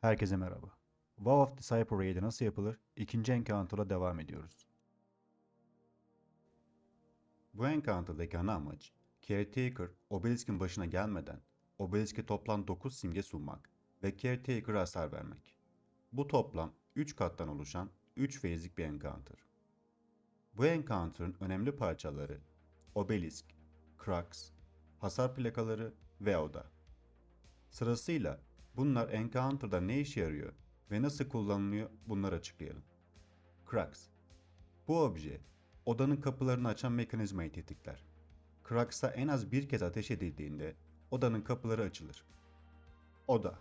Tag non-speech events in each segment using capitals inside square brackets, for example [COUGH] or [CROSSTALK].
Herkese merhaba. Wow of Disciple Raid'i nasıl yapılır? İkinci Encounter'la devam ediyoruz. Bu Encounter'daki ana amaç, Caretaker, Obelisk'in başına gelmeden Obelisk'e toplam 9 simge sunmak ve Caretaker'a hasar vermek. Bu toplam 3 kattan oluşan 3 feyizlik bir Encounter. Bu Encounter'ın önemli parçaları Obelisk, Crux, hasar plakaları ve Oda. Sırasıyla bunlar Encounter'da ne işe yarıyor ve nasıl kullanılıyor bunları açıklayalım. Crux Bu obje odanın kapılarını açan mekanizmayı tetikler. Crux'a en az bir kez ateş edildiğinde odanın kapıları açılır. Oda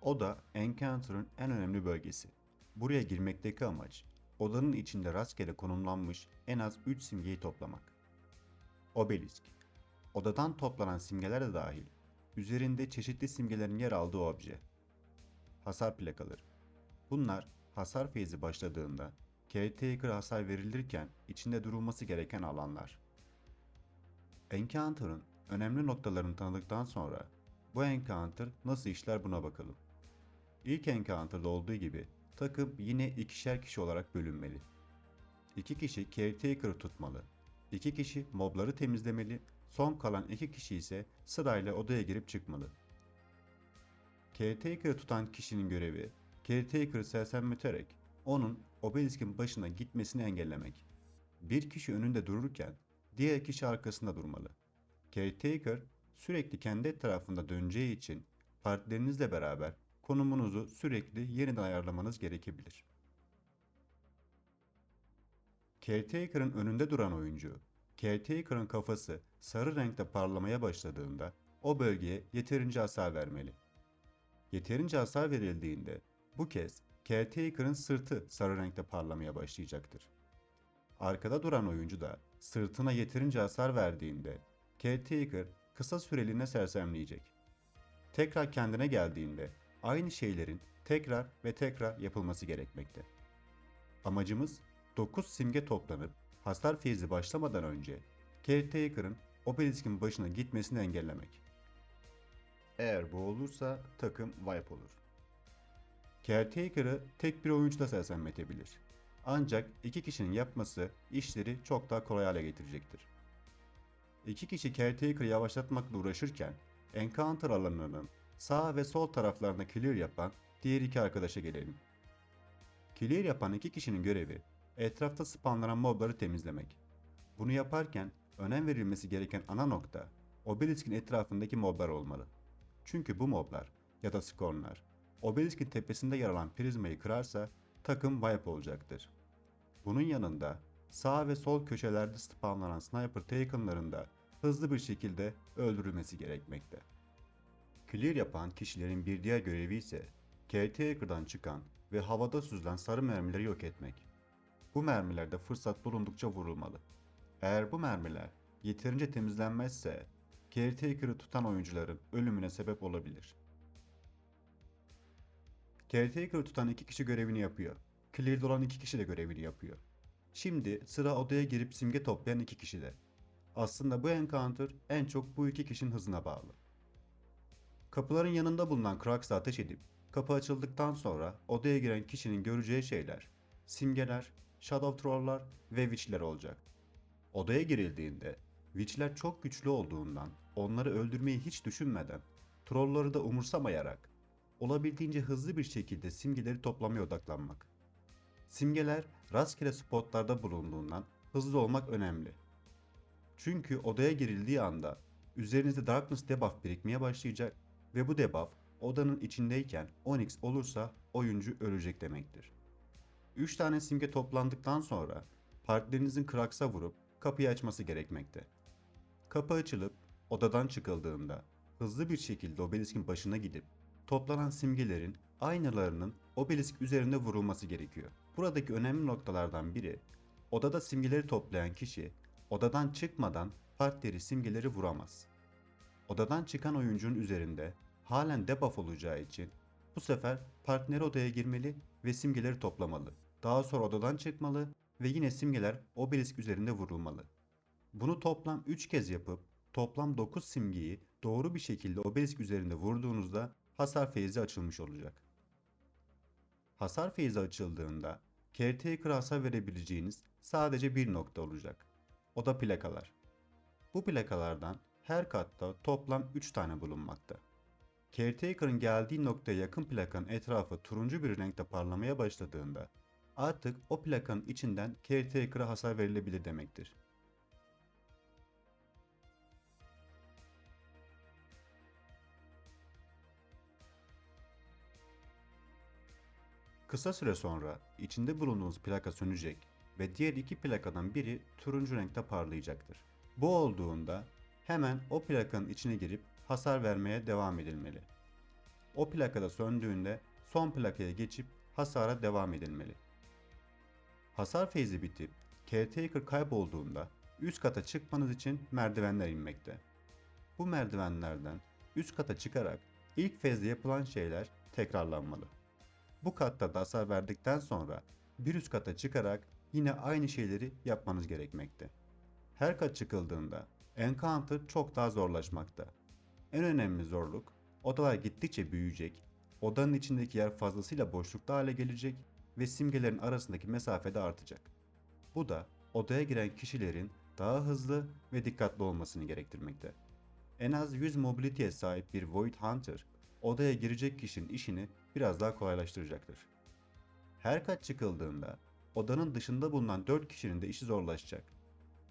Oda Encounter'ın en önemli bölgesi. Buraya girmekteki amaç odanın içinde rastgele konumlanmış en az 3 simgeyi toplamak. Obelisk Odadan toplanan simgeler de dahil üzerinde çeşitli simgelerin yer aldığı obje. Hasar plakaları. Bunlar hasar feyzi başladığında caretaker hasar verilirken içinde durulması gereken alanlar. Encounter'ın önemli noktalarını tanıdıktan sonra bu encounter nasıl işler buna bakalım. İlk encounter'da olduğu gibi takım yine ikişer kişi olarak bölünmeli. İki kişi caretaker'ı tutmalı. İki kişi mobları temizlemeli Son kalan iki kişi ise sırayla odaya girip çıkmalı. Caretaker'ı tutan kişinin görevi, Caretaker'ı sersemleterek onun Obelisk'in başına gitmesini engellemek. Bir kişi önünde dururken diğer kişi arkasında durmalı. Caretaker sürekli kendi etrafında döneceği için partilerinizle beraber konumunuzu sürekli yeniden ayarlamanız gerekebilir. Caretaker'ın önünde duran oyuncu Caretaker'ın kafası sarı renkte parlamaya başladığında o bölgeye yeterince hasar vermeli. Yeterince hasar verildiğinde bu kez Caretaker'ın sırtı sarı renkte parlamaya başlayacaktır. Arkada duran oyuncu da sırtına yeterince hasar verdiğinde Caretaker kısa süreliğine sersemleyecek. Tekrar kendine geldiğinde aynı şeylerin tekrar ve tekrar yapılması gerekmekte. Amacımız 9 simge toplanıp hasar feyzi başlamadan önce Caretaker'ın Obelisk'in başına gitmesini engellemek. Eğer bu olursa takım wipe olur. Caretaker'ı tek bir oyuncu da sersemletebilir. Ancak iki kişinin yapması işleri çok daha kolay hale getirecektir. İki kişi Caretaker'ı yavaşlatmakla uğraşırken Encounter alanlarının sağ ve sol taraflarında clear yapan diğer iki arkadaşa gelelim. Clear yapan iki kişinin görevi etrafta spawnlanan mobları temizlemek. Bunu yaparken önem verilmesi gereken ana nokta obelisk'in etrafındaki moblar olmalı. Çünkü bu moblar ya da skornlar obelisk'in tepesinde yer alan prizmayı kırarsa takım wipe olacaktır. Bunun yanında sağ ve sol köşelerde spawnlanan sniper taken'ların da hızlı bir şekilde öldürülmesi gerekmekte. Clear yapan kişilerin bir diğer görevi ise Caretaker'dan çıkan ve havada süzülen sarı mermileri yok etmek. Bu mermilerde fırsat bulundukça vurulmalı. Eğer bu mermiler yeterince temizlenmezse Caretaker'ı tutan oyuncuların ölümüne sebep olabilir. Caretaker'ı tutan iki kişi görevini yapıyor. Clear'da olan iki kişi de görevini yapıyor. Şimdi sıra odaya girip simge toplayan iki kişide. Aslında bu encounter en çok bu iki kişinin hızına bağlı. Kapıların yanında bulunan Crux'a ateş edip kapı açıldıktan sonra odaya giren kişinin göreceği şeyler, simgeler, Shadow Troll'lar ve Witch'ler olacak. Odaya girildiğinde Witch'ler çok güçlü olduğundan onları öldürmeyi hiç düşünmeden, Troll'ları da umursamayarak olabildiğince hızlı bir şekilde simgeleri toplamaya odaklanmak. Simgeler rastgele spotlarda bulunduğundan hızlı olmak önemli. Çünkü odaya girildiği anda üzerinizde Darkness debuff birikmeye başlayacak ve bu debuff odanın içindeyken Onyx olursa oyuncu ölecek demektir. 3 tane simge toplandıktan sonra partilerinizin Krax'a vurup kapıyı açması gerekmekte. Kapı açılıp odadan çıkıldığında hızlı bir şekilde obeliskin başına gidip toplanan simgelerin aynalarının obelisk üzerinde vurulması gerekiyor. Buradaki önemli noktalardan biri odada simgeleri toplayan kişi odadan çıkmadan partileri simgeleri vuramaz. Odadan çıkan oyuncunun üzerinde halen debuff olacağı için bu sefer partneri odaya girmeli ve simgeleri toplamalı. Daha sonra odadan çıkmalı ve yine simgeler obelisk üzerinde vurulmalı. Bunu toplam 3 kez yapıp toplam 9 simgeyi doğru bir şekilde obelisk üzerinde vurduğunuzda hasar feyzi açılmış olacak. Hasar feyzi açıldığında Caretaker'a hasar verebileceğiniz sadece bir nokta olacak. O da plakalar. Bu plakalardan her katta toplam 3 tane bulunmakta. Caretaker'ın geldiği noktaya yakın plakanın etrafı turuncu bir renkte parlamaya başladığında artık o plakanın içinden Caretaker'a hasar verilebilir demektir. Kısa süre sonra içinde bulunduğunuz plaka sönecek ve diğer iki plakadan biri turuncu renkte parlayacaktır. Bu olduğunda hemen o plakanın içine girip hasar vermeye devam edilmeli. O plakada söndüğünde son plakaya geçip hasara devam edilmeli. Hasar feyzi bitip Caretaker kaybolduğunda üst kata çıkmanız için merdivenler inmekte. Bu merdivenlerden üst kata çıkarak ilk fezde yapılan şeyler tekrarlanmalı. Bu katta da hasar verdikten sonra bir üst kata çıkarak yine aynı şeyleri yapmanız gerekmekte. Her kat çıkıldığında Encounter çok daha zorlaşmakta. En önemli zorluk odalar gittikçe büyüyecek, odanın içindeki yer fazlasıyla boşlukta hale gelecek ve simgelerin arasındaki mesafe de artacak. Bu da odaya giren kişilerin daha hızlı ve dikkatli olmasını gerektirmekte. En az 100 mobility'ye sahip bir Void Hunter odaya girecek kişinin işini biraz daha kolaylaştıracaktır. Her kat çıkıldığında odanın dışında bulunan 4 kişinin de işi zorlaşacak.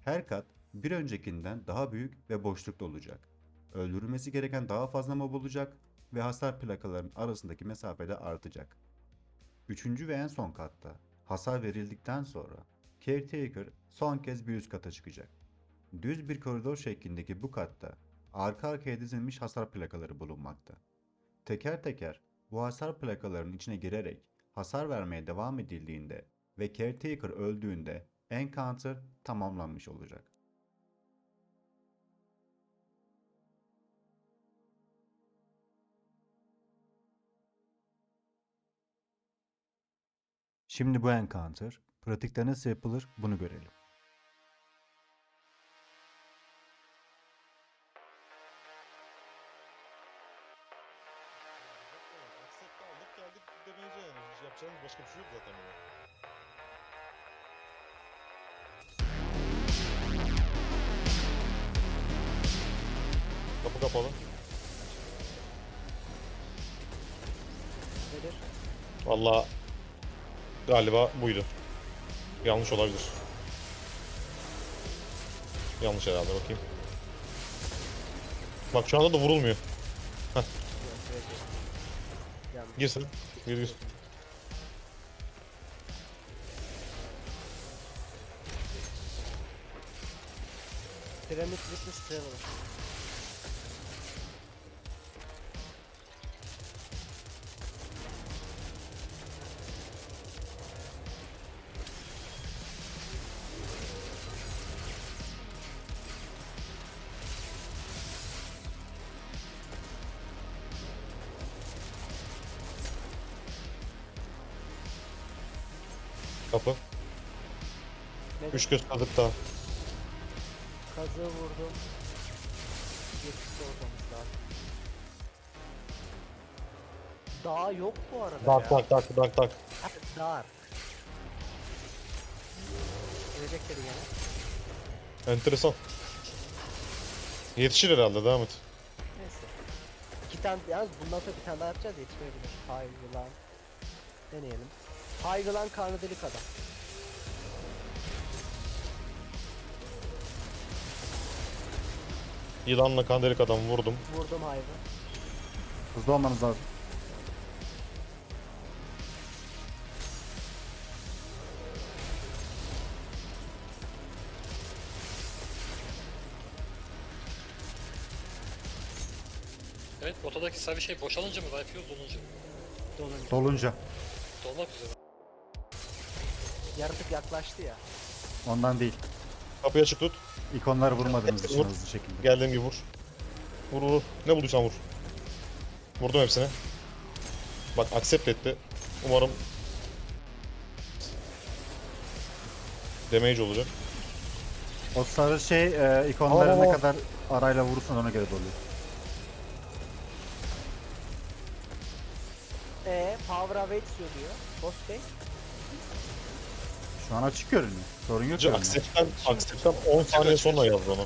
Her kat bir öncekinden daha büyük ve boşlukta olacak. Öldürülmesi gereken daha fazla mob olacak ve hasar plakaların arasındaki mesafe de artacak. Üçüncü ve en son katta hasar verildikten sonra Caretaker son kez bir üst kata çıkacak. Düz bir koridor şeklindeki bu katta arka arkaya dizilmiş hasar plakaları bulunmakta. Teker teker bu hasar plakalarının içine girerek hasar vermeye devam edildiğinde ve Caretaker öldüğünde Encounter tamamlanmış olacak. Şimdi bu Encounter pratikte nasıl yapılır bunu görelim. Yapacağımız başka bir şey yok zaten. Kapı kapalı. Nedir? Valla galiba buydu. Yanlış olabilir. Yanlış herhalde bakayım. Bak şu anda da vurulmuyor. Yanlış. Girsin. Gir gir. Piramit Witness Traveler. Kapı. Nedir? Üç göz kazık daha. Kazığı vurdum. Yetişte olmamız lazım. Dağ yok bu arada Tak ya. tak tak tak. Ha, Dar. Gelecekleri gene. Enteresan. Yetişir herhalde devam et. Neyse. İki tane, yalnız bundan sonra bir tane daha yapacağız yetişmeyebilir. Haygılan. Deneyelim. Haygılan karnı delik adam. Yılanla kandelik adam vurdum. Vurdum haygı. Hızlı olmanız lazım. Evet ortadaki sarı şey boşalınca mı yapıyor dolunca mı? Dolunca. Dolunca. Dolmak üzere. Yaratık yaklaştı ya. Ondan değil. Kapıyı açık tut. İkonları vurmadığınız için Vur. hızlı şekilde. Geldiğim gibi vur. Vur vur. Ne bulduysan vur. Vurdum hepsine. Bak accept etti. Umarım damage olacak. O sarı şey e, ikonları ne kadar arayla vurursan ona göre doluyor. Ee, Power Awaits diyor. Boss Bey. Şu an açık görünüyor. Sorun yok. Görünüyor. Accept'ten, Accept'ten 10 saniye sonra yazdı onu.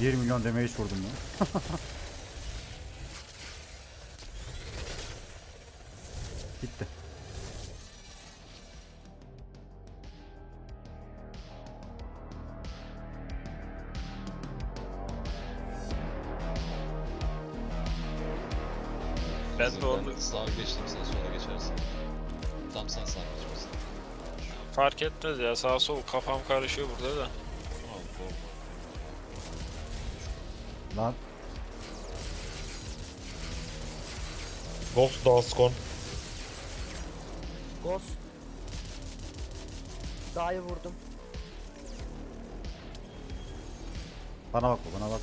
Bir milyon damage vurdum ya. [LAUGHS] Gitti. Ben de onu Sağa geçtim sen sola geçersin. Tam sen sağa geçmişsin. fark etmez ya sağ sol kafam karışıyor burada da. Lan Ghost Dawskon. Ghost. Dağı vurdum. bana bak bana bak.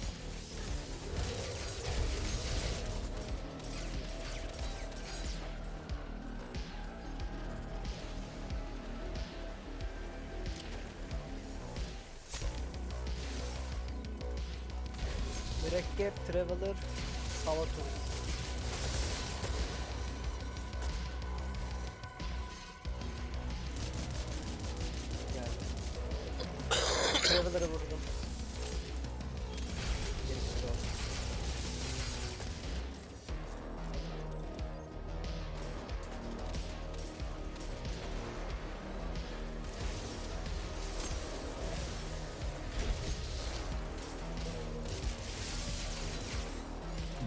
Mürekkep, Traveler, Salvatore. Traveler'ı vurdum.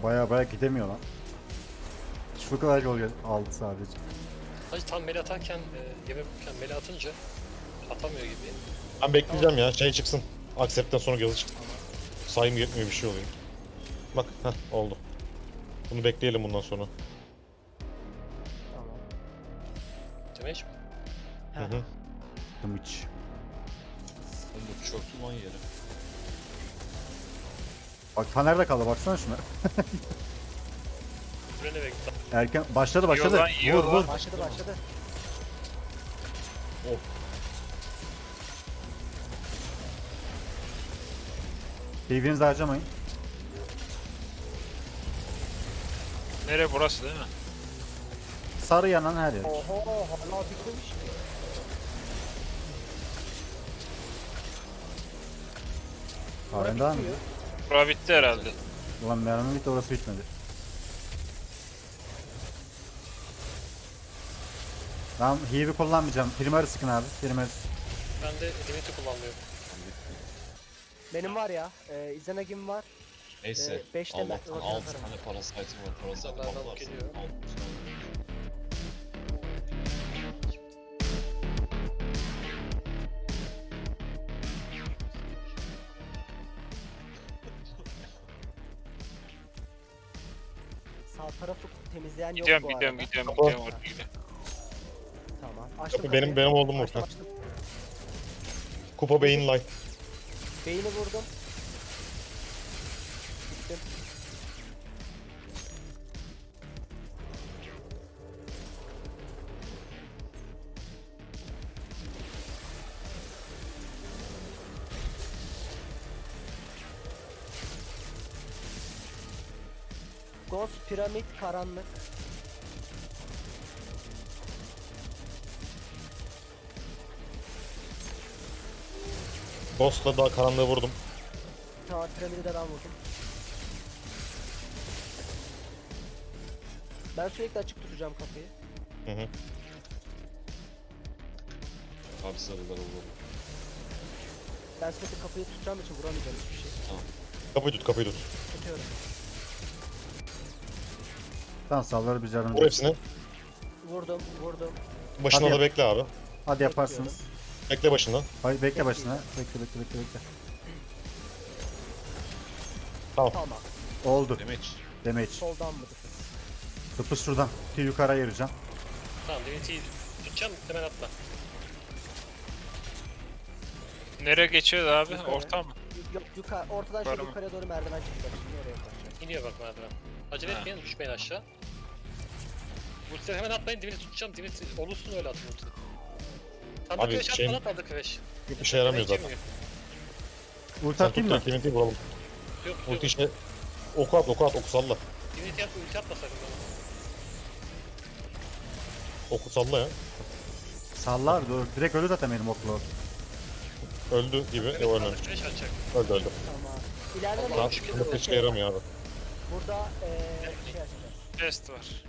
Baya baya gidemiyor lan. Şu kadar yol gel- aldı sadece. Hacı tam mele atarken, e, yemek yaparken mele atınca atamıyor gibi. Ben bekleyeceğim ya şey çıksın. Accept'ten sonra yazı çıksın. Sayım yetmiyor bir şey oluyor. Bak heh oldu. Bunu bekleyelim bundan sonra. Tamam. Damage mi? Hı hı. Dımış. Oğlum bu çöktü lan yere. Bak ta nerede kaldı baksana şuna. [LAUGHS] Erken başladı başladı. lan, yiyor vur lan. vur. Başladı başladı. Birbirinizi harcamayın. Nere burası değil mi? Sarı yanan her yer. Oho hala bitmemiş mi? Halen devam ediyor. Bura bitti herhalde. Ulan mermi bitti orası bitmedi. Tamam heavy kullanmayacağım. Primarı sıkın abi. Primarı. Ben de limiti kullanmıyorum. Benim var ya, e, İzanagim var. Neyse. Ee, beş de Allah'tan ben- 6 tane parasite'im var. Parasite İnsanlardan patlarsa geliyor. al. Sağ tarafı temizleyen yok Gidiyorum bu gidiyorum arada. gidiyorum Kapı. gidiyorum oraya gidiyorum. Tamam. Açtım Kapı benim- kapıyı. benim oldu mu? Açtım, açtım. Kupa Beyin Light. Beyni vurdum. Gittim. Ghost piramit karanlık. Ghost'la daha karanlığı vurdum. Tamam piramidi de ben vurdum. Ben sürekli açık tutacağım kapıyı. Hı hı. Abi sarılar olur. Ben sürekli kapıyı tutacağım için vuramayacağım hiçbir şey. Kapıyı tut kapıyı tut. Tutuyorum. Tamam salları biz yardım Vur hepsini. Vurdum, vurdum. Başına Hadi da yap. bekle abi. Hadi yaparsınız. Bekle başında. Hayır bekle başına. Bekle bekle bekle bekle. Tamam. Oldu. Demeç. Damage. Soldan mı dıkız? Tıpış şuradan. Ki yukarı ayıracağım. Tamam limiti tutacağım hemen atla. Nereye geçiyoruz abi? Yukarı. Orta mı? Yok yukarı, ortadan şöyle mı? yukarıya doğru merdiven çıkacak. Şimdi oraya koyacak. İniyor bak merdiven. Acele Ha. etmeyin düşmeyin aşağı. Ultileri hemen atmayın dibini tutacağım dibini olursun öyle atın ulti. Tanrı Abi, kreş şeyin- atmadan tanrı kreş. İşe yaramıyor zaten. Ulti Sen atayım mı? da TNT vuralım. Yok yok. Ulti işe... Oku at, oku at, oku salla. Divinity atma ulti atma sakın bana. Oku salla ya. Salla abi dur. Direkt ölü zaten benim oklu. Öldü gibi. Evet Yok tanrı ölmemiş. kreş atacak. Öldü öldü. Tamam. İleride Tamam, hiçbir yaramıyor abi. Burada eee şey açacağız. Test var.